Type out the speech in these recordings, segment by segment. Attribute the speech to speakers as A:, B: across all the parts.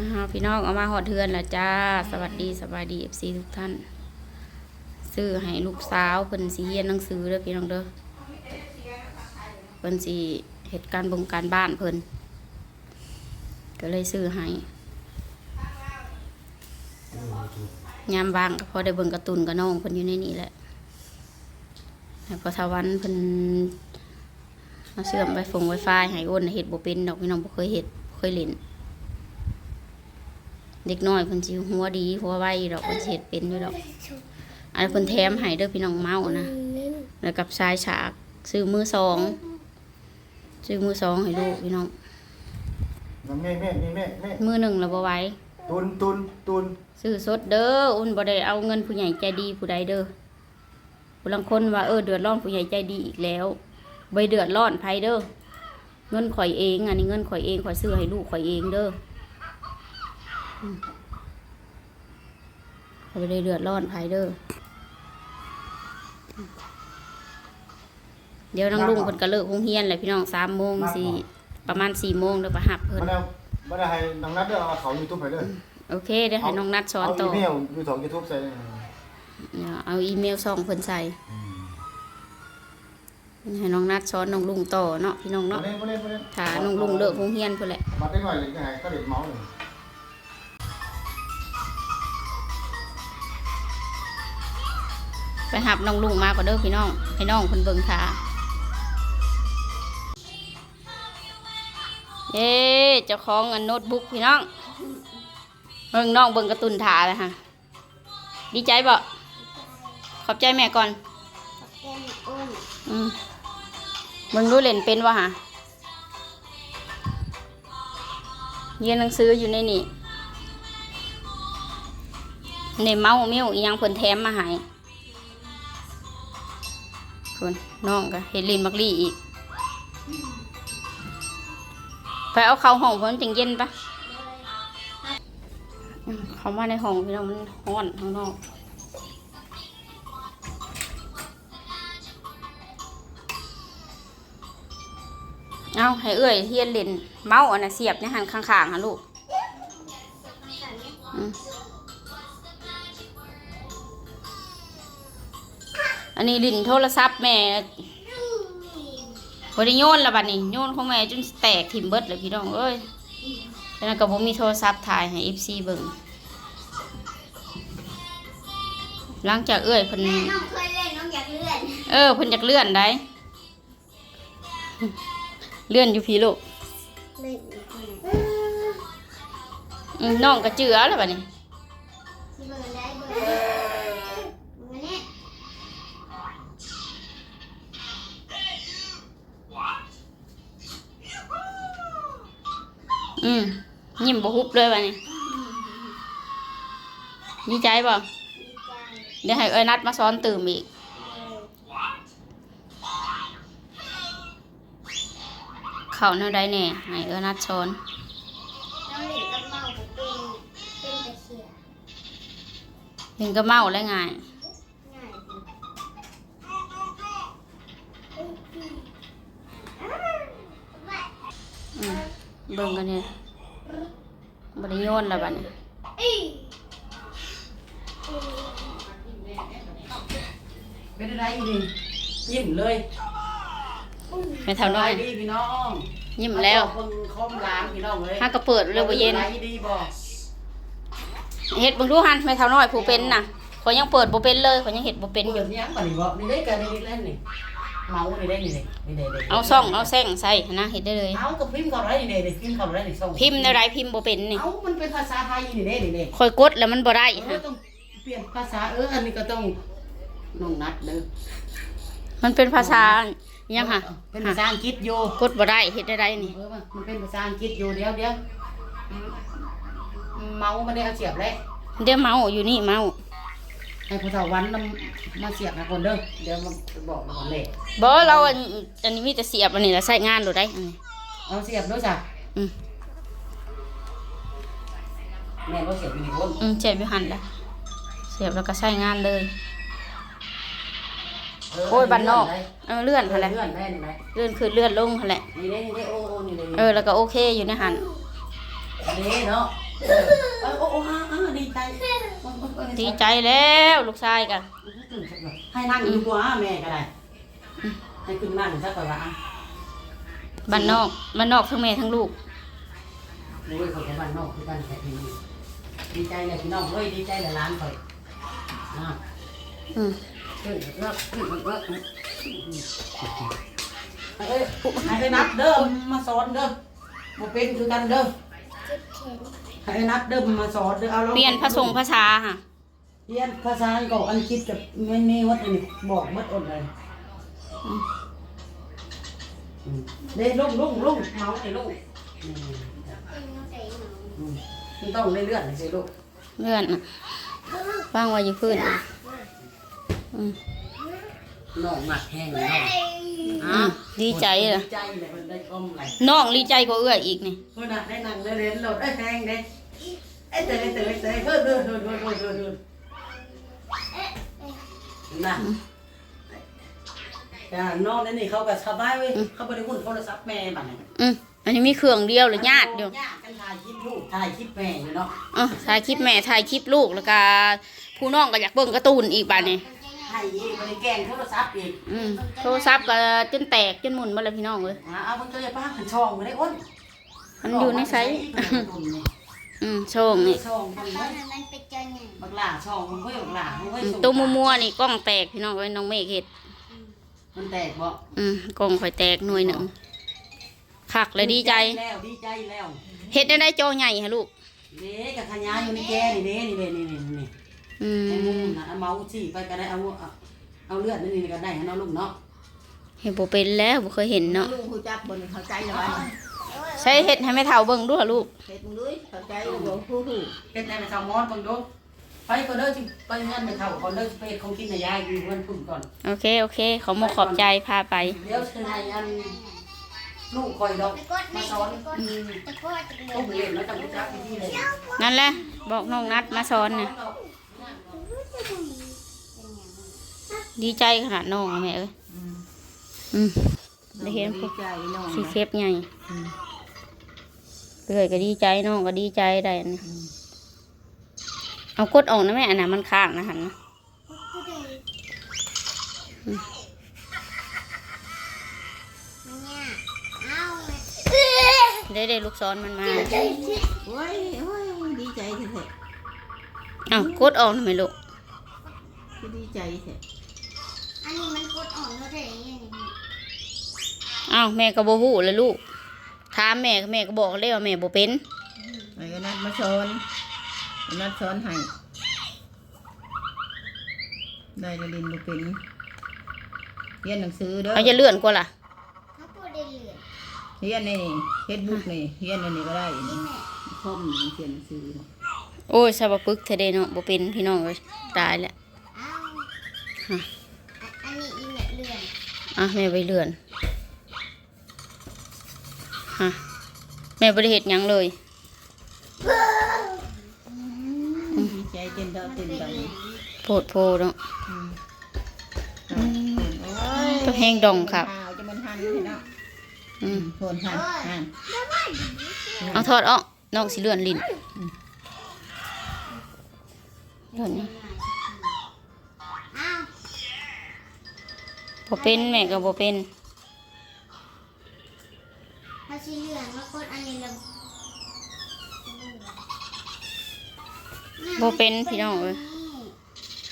A: อ่าพี่น้องเอามาหอดเทือนล้วจ้า สวัสดีสบายดีเอฟซีทุกท่าน ซื้อให้ลูกสาวเพิ่นสิเรียนหนังสือเด้อพี่น้องเด้อเพิ่นสิเหตุการณ์บงการบ้านเพิ่นก็เลยซื้อให้ยามว่างก็พอได้เบิ่งการ์ตูนกับน้องเพิ่นอยู่ในนี้แหละให้พอทวันเพิ่นมาเชื่อมไวฟงไวไฟให้โอนเฮ็ดบ่เป็นดอกพี่น้องบ่เคยเฮ็ดบ่เคยเล่น เด็กน้อยเพิ่นสิหัวดีหัวไวดอกเพิ่นสิเฮ็ดเป็นอยู่ดอก อันนเพิ่นแถมให้เด้อพี่น้องเมานะแล้วกับชายฉากซื้อมือสองซื้อมือสองให้ลูกพี่น้อง
B: น้ำแม่แม่นี่แม่แม่
A: มือหนึ่งเราบ่ไหว้
B: ตุนตุนตุน
A: ซื้อสดเด้ออุ่นบ่ได้เอาเงินผู้ใหญ่ใจดีผู้ใดเด้อผู้ลังคนว่าเออเดือดร้อนผู้ใหญ่ใจดีอีกแล้วบ่เดือดร้อนไผเด้อเงินข่อยเองอันนี้เงินข่อยเองข่อยซื้อให้ลูกข่อยเองเด้อ อืมข่อยบ่ได้เดือดร้อนไผเด้ออืมเดี๋ยวนังลุงเพิ่นก็เลิกโรงเรียนแหละพี่น้องสามโมงสี่ประมาณสี่โมงเดี๋ยวไปหับเพิ่น
B: มันเอามันเอาให้น้องนัดเด้อเอาเขายูทูบไปเลย
A: โอเคเดี๋ยวให้น้องนัดสอน
B: เอา
A: ต่
B: อี
A: อ
B: เมลยูทูบยูทูบใส่เลย
A: เดี๋ยวเอาอีเมลส่องเพิ่นใส่ให้น้องนัดสอนน้องลุงต่อเนาะพี่น้อง
B: มา
A: เนาะ
B: เล่นมาเล่นมาเล่น
A: ถ้าน้องลุงเลิกโรงเรียนเพิ่นแหละ
B: มาได้หน่อยเลยก็ให้ก็เด็ดเมาส์เลย
A: ไปหับน้องลุงมาก่อนเด้อพี่น้องให้น้องเพิ่นเบิ่งท่าเย้เจ้าของอันโน้ตบุ๊กพี่น้องเบิ่งน้องเบิ่งการ์ตูนท่าเลยฮะดีใจบ่ขอบใจแม่ก่อน
C: แก้มอ้น
A: อืมมึงรู้เล่นเป็นวะฮะเรียนหนังสืออยู่ในนี่ในเมาส์มิ้วอีหยังเพิ่นแถมมาให้ คนน้องก็เฮ็ดลินมักลี่อีก ไปเอาเขาห้องเพิ่นจังเย็นปะเขามาในห้องพี่น้องมันร้อนข้างนอกเอาให้เอ้ยเฮียนเล่นเมาส์อันน่ะเสียบในหันข้างๆฮะลูก อืมอันนี้ลินโทรศัพท์แม่บริโยนและบัดนี้โยนของแม่จนแตกทิ่มเบิดเลยพี่น้องเอ้ยแล้วนั่นก็บ่มีโทรศัพท์ถ่ายให้ FC เบิ่งหลังจากเอ้ยเพิ่น
C: แม่น้องเคยเล่นน้องอยากเลื่อน
A: เออเพิ่นอยากเลื่อนได้เลื่อนอยู่พี่ลูก
C: เล่นอีกคน
A: อืมน้องก็เจือแล้วบัด
C: นี้
A: อืมยิ้มบ่ฮุบเลยบัดนี้ดีใจบ่
C: ดีใจ
A: เดี๋ยวให้เอ้ยนัดมาสอนตื่มอีกเข้าแนวใดแน่ให้เอ้ยนัดสอน
C: น้องเล่นกับเมาเป็นเป็นตะเคียน
A: ถึงก็เมาแล้วง่าย
C: ง่ายดี
A: อืมเบิ่งกันเนี่ยบ่ได้โยนแล้วบัดนี้
D: เป็นอะไรดียิ้มเลย
A: แม่เท่าน้อย
D: สบดีพี่น้อง
A: ยิ้มแล้ว
D: ขอบคนคอมล้างพี่น้องเลย
A: ถ้าก็เปิดเร็วบ่เย็น
D: สบายดีบ่
A: เฮ็ดเบิ่งดูหันแม่เท่าน้อยผู้เป็นน่ะขอยยังเปิดบ่เป็นเลยขอยยังเฮ็ดบ่เป็นอ
D: เปิ
A: ยู่
D: ดยังบ่นี่บ่นี่ได้กันนี่เล่นนี่ เมานี่ได้นี่นี่นี่ได้ได้
A: เอาซ่องเอาแซงใส่นะเฮ็ดได้เลย
D: เอาก็พิมพ์เขาได้นี่ได้พิมพ์เขาได้นี่ส่ง
A: พิมพ์ในไรพิมพ์บ่เป็นนี่
D: เอามันเป็นภาษาไทยนี่ได้นี่ได้
A: คอยกดแล้วมันบ่ได้
D: เออ
A: ฮะ
D: ต้องเปลี่ยนภาษาเอออันนี้ก็ต้องน้องนัดเด้อ
A: มันเป็นภาษาอิหยังค่ะ
D: เป็นภาษาอังกฤษอยู่
A: กดบ่ได้เฮ็ดได้ไรนี่
D: เออมันเป็นภาษาอังกฤษอยู่เดี๋ยวเดี๋ยวเมาไม่ได้เอาเสียบเลย
A: เดี๋ยวเมาอยู่นี่เมา
D: ให้ผู้เฒ่าวันนำมาเสียบนะคนเด้อเดี๋ยวมันจะบอกมาก่อนเลย
A: บ่เราอันอันนี้มีแต่เสียบอันนี้แล้วใช้งานโดดได้อันนี้
D: เอาเสียบด้วยจ้ะ
A: อืม
D: แม่ก็เสียบอยู่ในคน
A: อืมเจ็บอยู่หันแล้วเสียบแล้วก็ใช้งานเลย โอ้ยบ้านนอกเออเลื่อน
D: เอ
A: หั่
D: อน
A: แหละ
D: เลื่อนได้นี่ไหม
A: เลื่อนขึ้นเลื่อนลงหั่นแหละ
D: นี่ได้นี่ได้โอ้โอ้นี่เลย
A: เออแล้วก็โอเคอยู่ในหัน
D: นี่เนาะเออโอ้โอ้อ่าอ่าดีใจ
A: ดีใจแล้วลูกชายกัน
D: ให้นั่งอยู่กว่าแม่ก็ได้ให้ขึ้นนั่งซะก่อนว่า
A: บ้านนอกบ้านนอกทั้งแม่ทั้งลูก
D: โอ้ยเขาจะบ้านนอกคือบ้านแท้ที่นี่ดีใจเลยพี่น้องเฮ้ยดีใจเลยร้านข่อยอ่า
A: อืม
D: ขึ้นเลิกขึ้นเลิกเอ้ยให้ไปนับเด้อมาสอนเด้อบ่เป็นคือกันเด้อ
C: เจ็บแขน
D: ให้ไปนับเด้อมาสอนเด้อเอาลอง
A: เปลี่ยนภาษงภาษาค่ะ
D: เรียนภาษาอังกฤษอังกฤษกับไม่มีวัดอันนี้บอกหมัดอดเลยอืมเด้ลุงลุงลุงเมาไอ้ลุงอืม
C: เป็นน้องใส่หนู
D: อืมมันต้องได้เลือดสิลูก
A: เลื่อนน่ะว่างไว้อยู่พื้นน่ะอืม
D: น้องหมักแห้งน้อง
A: อืมดีใจเหรอ
D: ดีใจเลยมันได้ก้มไหล
A: น้องดีใจกว่าเอื้อยอีกนี่
D: เพื่อนน่ะได้นั่งได้เรียนโหลดได้แห้งเด้ไอ้เตยเตยเตยเฮ้ยเฮ้ยเฮ้ยเฮ้ยเฮ้ยเฮ้ยเฮ้ยน่ะแต่น้องนั่นนี่เขาก็สบายเว้ยเขาไม่ได้หุ้นโทรศัพท์แม่บัดนี้
A: อืมอันนี้มีเครื่องเดียวหรือญาติเดียว
D: ญาติกันถ่ายคลิปลูกถ่ายคลิปแม่อยู่เนาะ
A: อ๋อถ่ายคลิปแม่ถ่ายคลิปลูกแล้วก็ผู้น้องก็อยากเบิ่งการ์ตูนอีกบ้านนี้
D: ให้อีกบริแกล้งโทรศัพท์อีก
A: อืมโทรศัพท์ก็จนแตกจนหมุนมาเลยพี่น้องเลย
D: อ่าเอามันเจอป้าหันช่องมาได้อ้น
A: มันอยู่ในไซส์อืมโช่องนี่
D: ช่องมัน บักหล่าช่องมันไว้บักหล่ามันไว้
A: อืม
D: ส่ง
A: ตัวมัวๆนี่กล้องแตกพี่น้องเอ้ยน้องเมฆเห็ด
D: มันแตกบ่
A: อืมกล้องข่อยแตกหน่วยหนึ่งคักเลยดีใจ
D: แล้วดีใจแล้ว
A: เห็ดได้ได้จอใหญ่ฮะลูก
D: เด้กับขยาอยู่ในแกนี่เด้นี่เด้นี่นี่นี่
A: อื
D: ไอ้มุม
A: ม
D: น่ะเอาเมาสิไปก็ได้เอาเอาเอาเลือดนี่นี่ก็ได้ให้น้องลูกเนาะ
A: เห็นบ่เป็นแล้วบ่เคยเห็นเนาะ
E: ลุงหูจับบนเข้าใจแล้ววะ
A: ใช้เห็ดให้แม่เฒ่าเบิ่งดูหะลูก
E: เฮ็ดมึงด้วยเข้าใจแล้วบ่ฮู้ฮู้
D: เป็นได้ไปเซามอนเบิ่งดู ไปก็เด้อสิไปงานไปเฒ่าก่อนเด้อสิไปเฮ็ดของกินให้ยายอยู่เพิ่นพุ่นก่อน
A: โอเค โอเคขอมกขอบใจพาไป
D: เดี๋ยวสิให้อันลูกคอยดอก
C: ตะกดไม่
D: มาส
C: ตะ
D: อน
C: กดตะกดตะก
D: ต้ม
C: ด
D: เล่นแล้วต้องรู้จักวิธีเลย
A: นั่นแหละ บอกน้องนัดมาสอนน่ะดีใจขนาดน้องอะแม่เอ้ยอืมได้เห็นพวก
E: ใจน้อง
A: สี
E: นะ
A: เคปใหญ่เอ้ยก็ดีใจน้องก็ดีใจได้อันนี้ เอากดออกนะแม่อันน่ะมันค้างนะหันนะ
C: เนี่ยเอาแม่
A: ได้ได้ลูกซ้อนมันมา
E: โอ้ยโอ้ยดีใจแท้
A: เอากดออกทำไมลูก
E: ๆคือดีใจแท้
C: อันนี้มันกดอ่อนเท่าไหร่เนี่ย
A: เอาแม่ก็บ่ฮู้เลยลูกถามแม่ก็แม่ก็บอกเลยว่าแม่บ่เป็น
E: ไอ้ก็นัดมาสอน นัดสอนให้ได้แล้วดินบ่เป็นเรียนหนังสือเด้อ
A: เอาจะเลื่อนกว่าล่ะ
C: เขาพูดได้เหลือ
E: เรียนนี่เฟซบุ๊กนี่เรียนอันนี้ก็ได้
C: นี่
E: นี่
C: แม่
E: คอมนี่เขียนหนังสือ
A: โอ้ยสบปึกเทเดเนาะบ่เป็นพี่น้องเอ้ยตายแล้ว
C: เอา
A: ฮะ
C: อันนี้อีแม่เลื่อน
A: อะแม่ไปเลื่อนฮะแม่บ่ได้เฮ็ดหยังเลย
E: ดีใจ เต้นเต้าเต้นใจ
A: โพดโพเนาะ
E: โอ้ย
A: ก็แห้งดองครับ
E: ข่าวจะมันหันให้เนาะ
A: อืม
E: โทนหันหัน
A: เอาทอดออกน้องสิเลื่อนลิ้นเลื่อนนี่
C: เอา
A: บ่เป็นแม่ก็บ่เป็น บ่เป็นพี่น้องเอ้ย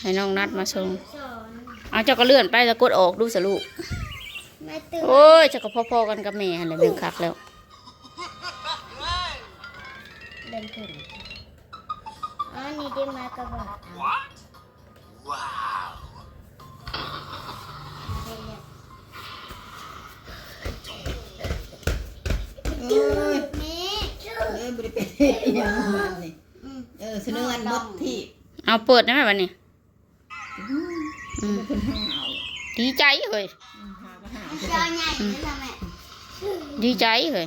A: ให้น้องนัดมาส่ง
C: สอน
A: เอาเจ้าก็เลื่อนไปแล้วกดออกดูสลูกโอ้ยเจ้าก็พ่อๆกันกับแม่หั่นแหละแม่นคักแล้ว
C: เดินขึ้นอ๋อนี่ได้มากระบอกว้าว
E: โอ้ย
C: แม่
E: เอ้ยบริเป็นยังมันนี่
C: อืม
E: เออเสนออันหมดที่
A: เอาเปิดได้ไหมวันนี้
E: อืมเป็นห้างเอา
A: ดีใจเฮ้ย
E: อืมหาก็หา
C: มัน
E: จะ
C: เจ้าใหญ่เลยล่ะแม่
A: ดีใจเฮ้ย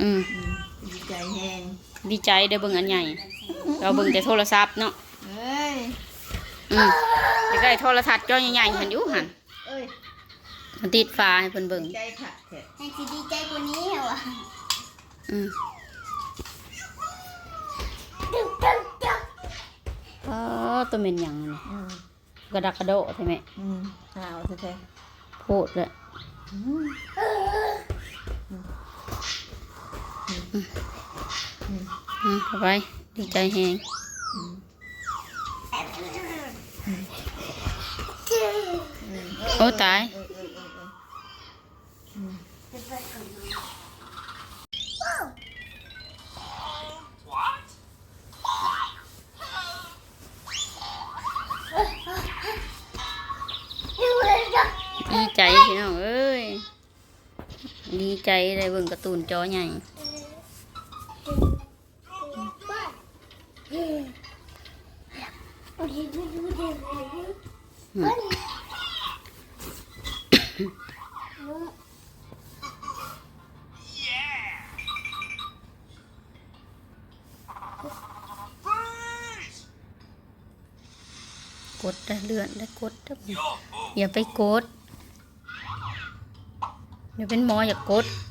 A: อืม
E: อืมดีใจแฮง
A: ดีใจได้เบิ่งอันใหญ่ เราเบิ่งแต่โทรศัพท์เนาะ
E: เอ้ย
A: อืมอยากได้โทรทัศน์จอใหญ่ๆหันอยู่หัน
E: เอ้ย
A: มันติดฟ้าให้เพิ่นเบิ่ง
E: ดีใจค่ะแท้
C: ให้สิดีใจกว่านี้เหรอวะ
A: อืม เออตัวเหม็นยังนี่กระดักกระโดดใช่ไหม
E: อืมหาวแท้
A: โพดเลยอืมไปดีใจแฮงโอ้ตาย ใจได้เบิ่งการ์ตูนจอใหญ่กดได้เลื่อนได้กดได้อย่าไปกด เดี๋ยวเป็นหมออย่ากด
C: เ